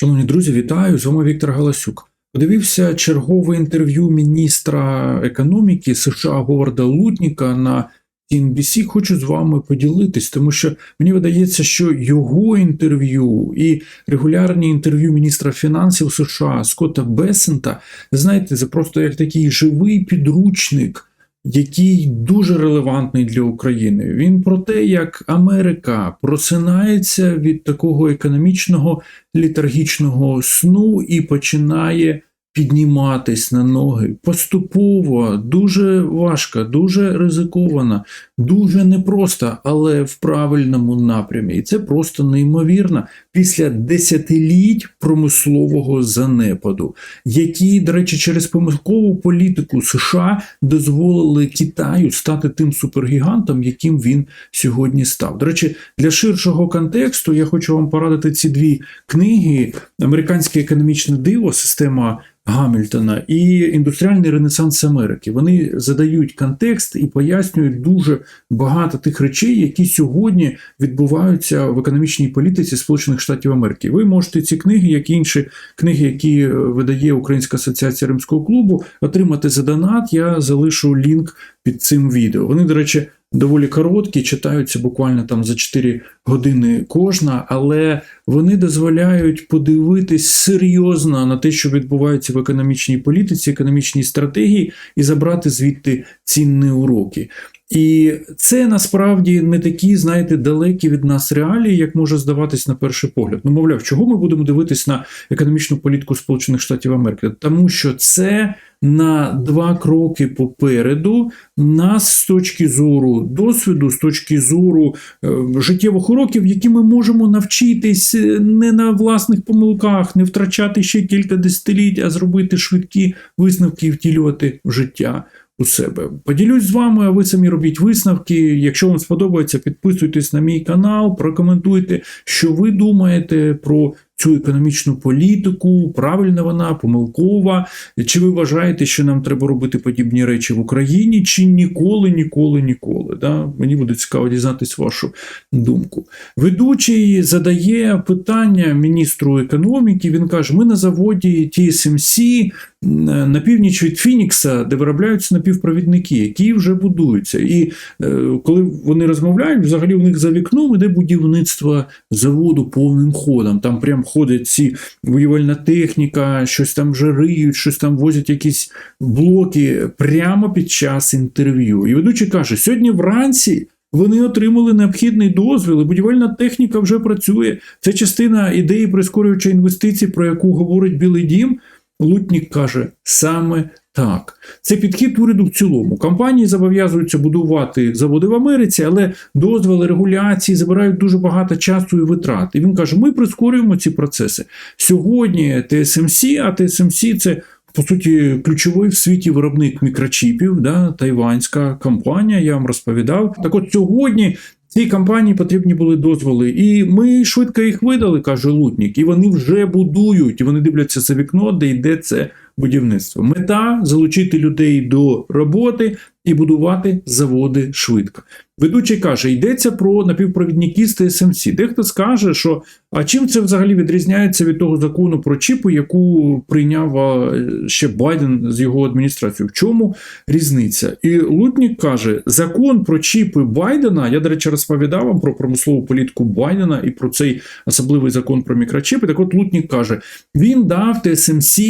Шановні друзі, вітаю! З вами Віктор Галасюк. Подивився чергове інтерв'ю міністра економіки США Говарда Лутніка на CNBC. Хочу з вами поділитись, тому що мені видається, що його інтерв'ю і регулярні інтерв'ю міністра фінансів США Скотта Бесента, знаєте, це просто як такий живий підручник. Який дуже релевантний для України. Він про те, як Америка просинається від такого економічного літаргічного сну і починає підніматись на ноги поступово, дуже важко, дуже ризиковано, дуже непросто, але в правильному напрямі. І це просто неймовірно після десятиліть промислового занепаду, які, до речі, через помилкову політику США дозволили Китаю стати тим супергігантом, яким він сьогодні став. До речі, для ширшого контексту я хочу вам порадити ці дві книги: Американське економічне диво, система. Гамільтона і індустріальний ренесанс Америки. Вони задають контекст і пояснюють дуже багато тих речей, які сьогодні відбуваються в економічній політиці Сполучених Штатів Америки. Ви можете ці книги, як і інші книги, які видає Українська асоціація Римського клубу, отримати за донат. Я залишу лінк під цим відео. Вони, до речі, доволі короткі, читаються буквально там за 4 години кожна, але вони дозволяють подивитись серйозно на те, що відбувається в економічній політиці, економічній стратегії, і забрати звідти цінні уроки. І це насправді не такі, знаєте, далекі від нас реалії, як може здаватись на перший погляд. Ну, мовляв, чого ми будемо дивитись на економічну політику Сполучених Штатів Америки? Тому що це на два кроки попереду нас з точки зору досвіду, з точки зору е, життєвих уроків, які ми можемо навчитись не на власних помилках, не втрачати ще кілька десятиліть, а зробити швидкі висновки і втілювати в життя у себе. Поділюсь з вами, а ви самі робіть висновки. Якщо вам сподобається, підписуйтесь на мій канал, прокоментуйте, що ви думаєте про цю економічну політику, правильна вона, помилкова. Чи ви вважаєте, що нам треба робити подібні речі в Україні, чи ніколи, ніколи, ніколи? Да? Мені буде цікаво дізнатись вашу думку. Ведучий задає питання міністру економіки. Він каже: ми на заводі TSMC на північ від Фінікса, де виробляються напівпровідники, які вже будуються. І е, коли вони розмовляють, взагалі у них за вікном іде будівництво заводу повним ходом. Там прям ходить ці воювальна техніка, щось там вже риють, щось там возять якісь блоки прямо під час інтерв'ю. І ведучий каже: сьогодні вранці. Вони отримали необхідний дозвіл, і будівельна техніка вже працює. Це частина ідеї прискорююча інвестицій, про яку говорить Білий Дім. Лутнік каже саме так. Це підхід уряду в цілому. Компанії зобов'язуються будувати заводи в Америці, але дозволи регуляції забирають дуже багато часу і витрат. І він каже: ми прискорюємо ці процеси. Сьогодні ТСМС, а ТСМС це. По суті, ключовий в світі виробник мікрочіпів, да, тайванська компанія, я вам розповідав. Так от сьогодні Цій компанії потрібні були дозволи, і ми швидко їх видали, каже Лутнік, і вони вже будують. І вони дивляться за вікно, де йде це будівництво. Мета залучити людей до роботи і будувати заводи швидко. Ведучий каже, йдеться про напівпровідники з ТСМС. Дехто скаже, що а чим це взагалі відрізняється від того закону про чіпи, яку прийняв ще Байден з його адміністрацією? В чому різниця? І Лутнік каже, закон про чіпи Байдена. Я, до речі, розповідав вам про промислову політику Байдена і про цей особливий закон про мікрочіпи. Так от Лутнік каже, він дав ТСМС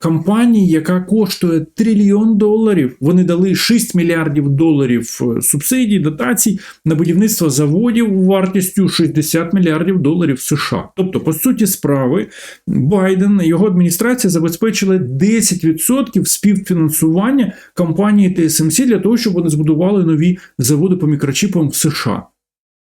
компанії, яка коштує трильйон доларів. Вони дали 6 мільярдів доларів е, субсидій, дотацій на будівництво заводів вартістю 60 мільярдів доларів США. Тобто, по суті, справи Байден і його адміністрація забезпечили 10% співфінансування компанії TSMC для того, щоб вони збудували нові заводи по мікрочіпам в США.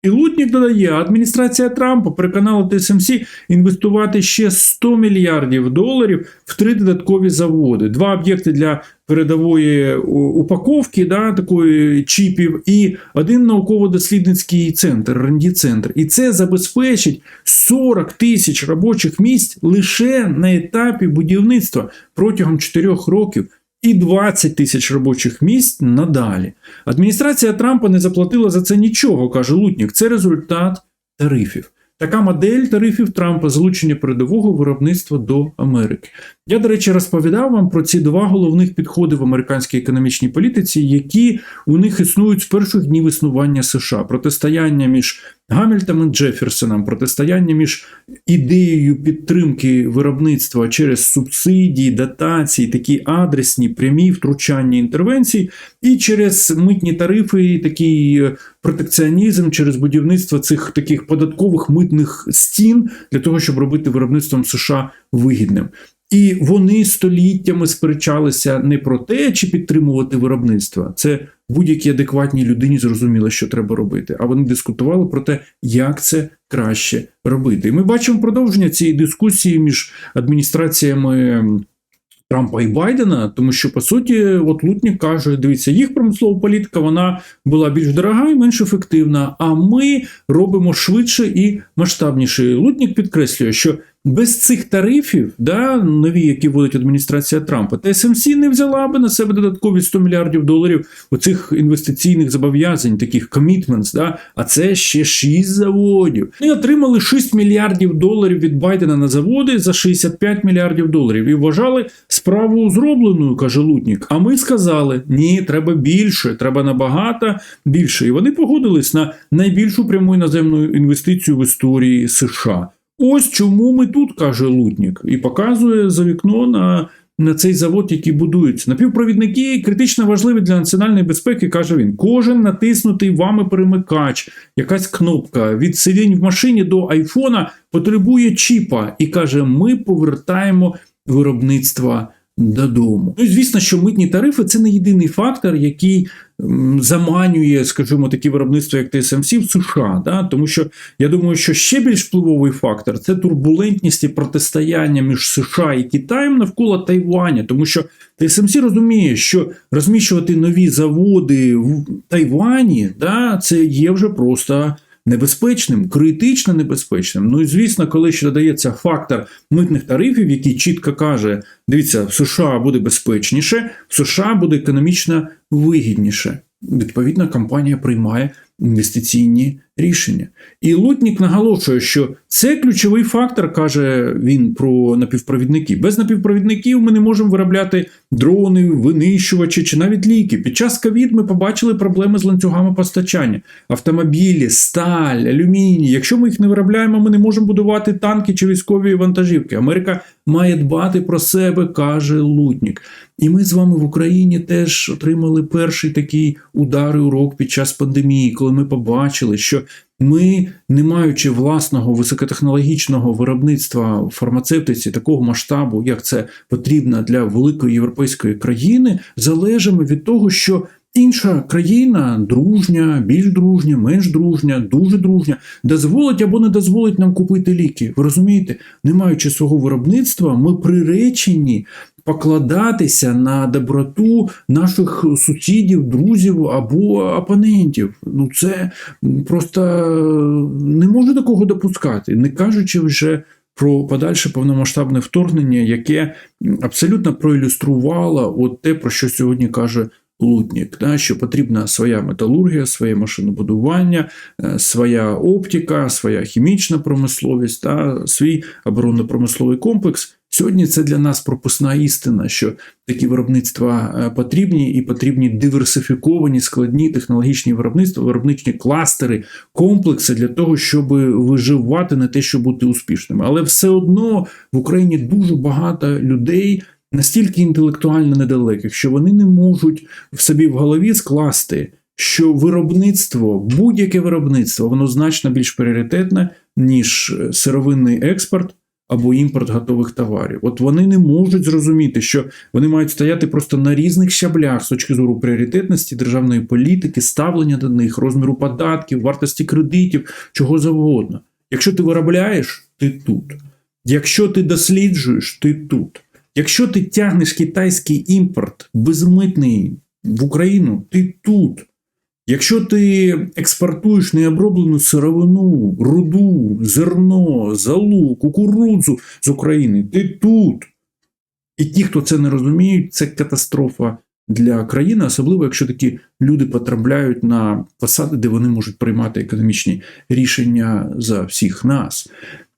І Лутнік додає, адміністрація Трампа переконала ТСМС інвестувати ще 100 мільярдів доларів в три додаткові заводи: два об'єкти для передової упаковки, да, такої чіпів, і один науково-дослідницький центр, рнді центр. І це забезпечить 40 тисяч робочих місць лише на етапі будівництва протягом 4 років і 20 тисяч робочих місць надалі. Адміністрація Трампа не заплатила за це нічого, каже Лутнік. Це результат тарифів. Така модель тарифів Трампа залучення передового виробництва до Америки. Я, до речі, розповідав вам про ці два головних підходи в американській економічній політиці, які у них існують з перших днів існування США: протистояння між Гамільтом і Джеферсоном, протистояння між ідеєю підтримки виробництва через субсидії, дотації, такі адресні, прямі втручання інтервенцій, і через митні тарифи, такий е, протекціонізм через будівництво цих таких податкових митних стін для того, щоб робити виробництвом США вигідним. І вони століттями сперечалися не про те, чи підтримувати виробництво. Це будь-якій адекватній людині зрозуміло, що треба робити. А вони дискутували про те, як це краще робити. І ми бачимо продовження цієї дискусії між адміністраціями. Трампа і Байдена, тому що по суті, от Лутнік каже: дивіться, їх промислова політика вона була більш дорога і менш ефективна. А ми робимо швидше і масштабніше. Лутнік підкреслює, що без цих тарифів, да, нові, які вводить адміністрація Трампа, ТСМС не взяла би на себе додаткові 100 мільярдів доларів оцих інвестиційних зобов'язань, таких commitments, да, а це ще 6 заводів. Вони отримали 6 мільярдів доларів від Байдена на заводи за 65 мільярдів доларів і вважали справу зробленою, каже Лутнік. А ми сказали: ні, треба більше, треба набагато більше. І вони погодились на найбільшу пряму іноземну інвестицію в історії США. Ось чому ми тут, каже Лутнік, і показує за вікно на на цей завод, який будується. Напівпровідники критично важливі для національної безпеки, каже він. Кожен натиснутий вами перемикач, якась кнопка від сидінь в машині до айфона потребує чіпа і каже: ми повертаємо виробництва додому. Ну звісно, що митні тарифи це не єдиний фактор, який заманює, скажімо, такі виробництва, як ТСМС в США. Да? Тому що я думаю, що ще більш впливовий фактор це турбулентність і протистояння між США і Китаєм навколо Тайваня, тому що ТСМС розуміє, що розміщувати нові заводи в Тайвані, да, це є вже просто небезпечним, критично небезпечним. Ну і звісно, коли ще додається фактор митних тарифів, який чітко каже: дивіться, в США буде безпечніше, в США буде економічно вигідніше. Відповідно, компанія приймає інвестиційні рішення. І Лутнік наголошує, що це ключовий фактор, каже він про напівпровідники. Без напівпровідників ми не можемо виробляти дрони, винищувачі чи навіть ліки. Під час ковід ми побачили проблеми з ланцюгами постачання: автомобілі, сталь, алюміній. Якщо ми їх не виробляємо, ми не можемо будувати танки чи військові вантажівки. Америка має дбати про себе, каже Лутнік. І ми з вами в Україні теж отримали перший такий удар і урок під час пандемії, коли ми побачили, що ми, не маючи власного високотехнологічного виробництва в фармацевтиці такого масштабу, як це потрібно для великої європейської країни, залежимо від того, що інша країна дружня, більш дружня, менш дружня, дуже дружня, дозволить або не дозволить нам купити ліки. Ви розумієте, не маючи свого виробництва, ми приречені покладатися на доброту наших сусідів, друзів або опонентів. Ну це просто не можу такого допускати, не кажучи вже. Про подальше повномасштабне вторгнення, яке абсолютно проілюструвало от те, про що сьогодні каже Лутнік, да, що потрібна своя металургія, своє машинобудування, е, своя оптика, своя хімічна промисловість та свій оборонно-промисловий комплекс. Сьогодні це для нас пропусна істина, що такі виробництва е, потрібні і потрібні диверсифіковані складні технологічні виробництва, виробничні кластери, комплекси для того, щоб виживати не те, щоб бути успішними. Але все одно в Україні дуже багато людей. Настільки інтелектуально недалеких, що вони не можуть в собі в голові скласти, що виробництво, будь-яке виробництво, воно значно більш пріоритетне, ніж сировинний експорт або імпорт готових товарів. От вони не можуть зрозуміти, що вони мають стояти просто на різних щаблях з точки зору пріоритетності державної політики, ставлення до них, розміру податків, вартості кредитів, чого завгодно. Якщо ти виробляєш, ти тут. Якщо ти досліджуєш, ти тут. Якщо ти тягнеш китайський імпорт безмитний в Україну, ти тут. Якщо ти експортуєш необроблену сировину, руду, зерно, залу, кукурудзу з України, ти тут. І ті, хто це не розуміють, це катастрофа для країни, особливо якщо такі люди потрапляють на посади, де вони можуть приймати економічні рішення за всіх нас.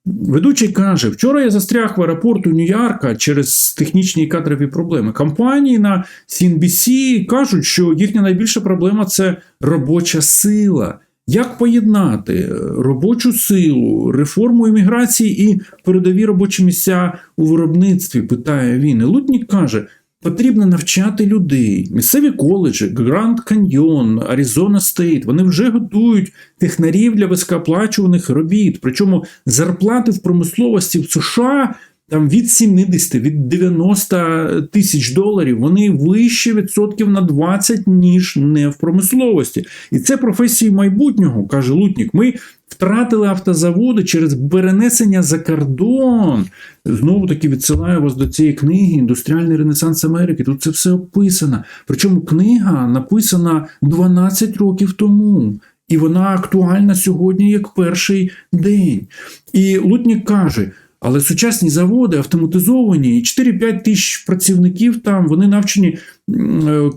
Ведучий каже: вчора я застряг в аеропорту Нью-Йорка через технічні і кадрові проблеми. Компанії на CNBC кажуть, що їхня найбільша проблема це робоча сила. Як поєднати робочу силу, реформу імміграції і передові робочі місця у виробництві? питає він. І Лутнік каже. Потрібно навчати людей. Місцеві коледжі, Гранд Каньйон, Аризона Стейт, вони вже готують технарів для високооплачуваних робіт. Причому зарплати в промисловості в США там від 70, від 90 тисяч доларів, вони вище відсотків на 20, ніж не в промисловості. І це професії майбутнього, каже Лутнік. Ми втратили автозаводи через перенесення за кордон. Знову таки відсилаю вас до цієї книги Індустріальний Ренесанс Америки. Тут це все описано. Причому книга написана 12 років тому. І вона актуальна сьогодні як перший день. І Лутнік каже. Але сучасні заводи автоматизовані, 4-5 тисяч працівників там вони навчені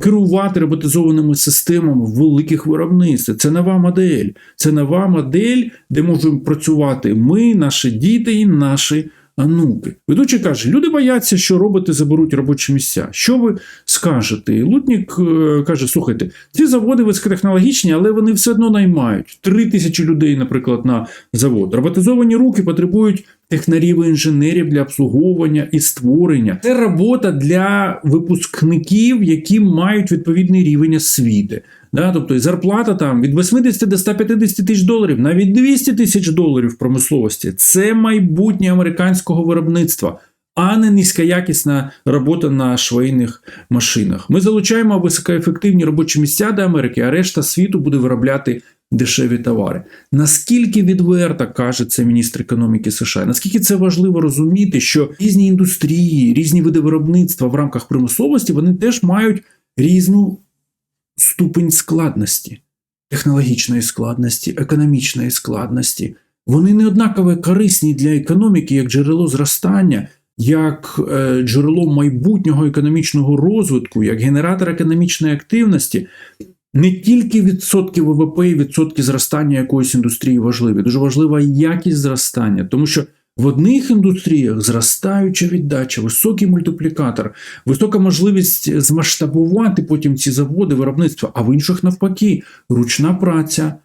керувати роботизованими системами великих виробництвах. Це нова модель. Це нова модель, де можемо працювати ми, наші діти і наші онуки. Ведучий каже: люди бояться, що роботи заберуть робочі місця. Що ви скажете? Лутнік е, каже: слухайте, ці заводи високотехнологічні, але вони все одно наймають. Три тисячі людей, наприклад, на завод. Роботизовані руки потребують технарів і інженерів для обслуговування і створення. Це робота для випускників, які мають відповідний рівень освіти. Да, тобто зарплата там від 80 до 150 тисяч доларів, навіть 200 тисяч доларів в промисловості. Це майбутнє американського виробництва, а не низькоякісна робота на швейних машинах. Ми залучаємо високоефективні робочі місця до Америки, а решта світу буде виробляти дешеві товари. Наскільки відверто каже це міністр економіки США? Наскільки це важливо розуміти, що різні індустрії, різні види виробництва в рамках промисловості вони теж мають різну ступень складності, технологічної складності, економічної складності. Вони не однаково корисні для економіки як джерело зростання, як е, джерело майбутнього економічного розвитку, як генератор економічної активності. Не тільки відсотки ВВП і відсотки зростання якоїсь індустрії важливі, дуже важлива якість зростання, тому що в одних індустріях зростаюча віддача, високий мультиплікатор, висока можливість змасштабувати потім ці заводи, виробництва, а в інших навпаки, ручна праця,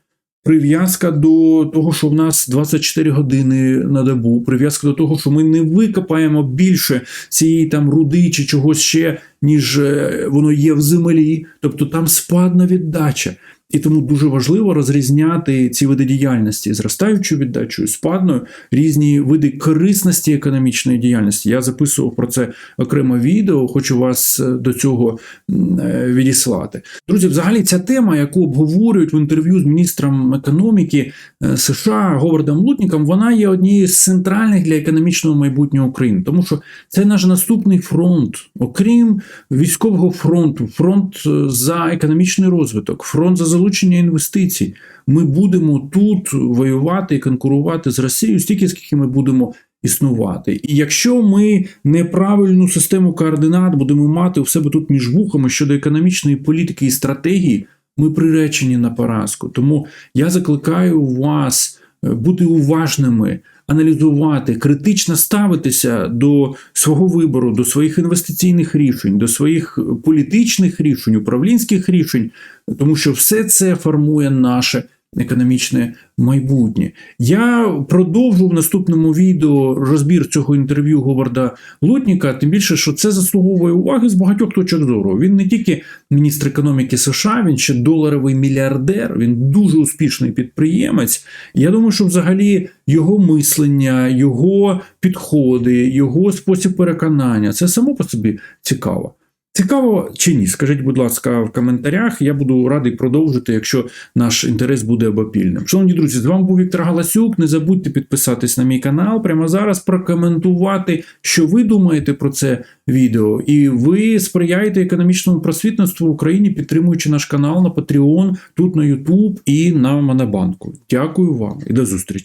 прив'язка до того, що в нас 24 години на добу, прив'язка до того, що ми не викопаємо більше цієї там руди чи чогось ще, ніж е, воно є в землі, тобто там спадна віддача. І тому дуже важливо розрізняти ці види діяльності зростаючою віддачею, спадною, різні види корисності економічної діяльності. Я записував про це окреме відео, хочу вас е, до цього е, відіслати. Друзі, взагалі, ця тема, яку обговорюють в інтерв'ю з міністром економіки е, США Говардом Лутніком, вона є однією з центральних для економічного майбутнього України, тому що це наш наступний фронт, окрім військового фронту, фронт за економічний розвиток, фронт за залучення інвестицій. Ми будемо тут воювати і конкурувати з Росією стільки, скільки ми будемо існувати. І якщо ми неправильну систему координат будемо мати у себе тут між вухами щодо економічної політики і стратегії, ми приречені на поразку. Тому я закликаю вас е, бути уважними. Аналізувати, критично ставитися до свого вибору, до своїх інвестиційних рішень, до своїх політичних рішень, управлінських рішень, тому що все це формує наше економічне майбутнє. Я продовжу в наступному відео розбір цього інтерв'ю Говарда Лутніка, тим більше, що це заслуговує уваги з багатьох точок зору. Він не тільки міністр економіки США, він ще доларовий мільярдер, він дуже успішний підприємець. Я думаю, що взагалі його мислення, його підходи, його спосіб переконання це само по собі цікаво. Цікаво чи ні? Скажіть, будь ласка, в коментарях. Я буду радий продовжити, якщо наш інтерес буде обопільним. Шановні друзі, з вами був Віктор Галасюк. Не забудьте підписатись на мій канал прямо зараз, прокоментувати, що ви думаєте про це відео. І ви сприяєте економічному просвітництву в Україні, підтримуючи наш канал на Patreon, тут на YouTube і на Монобанку. Дякую вам і до зустрічі.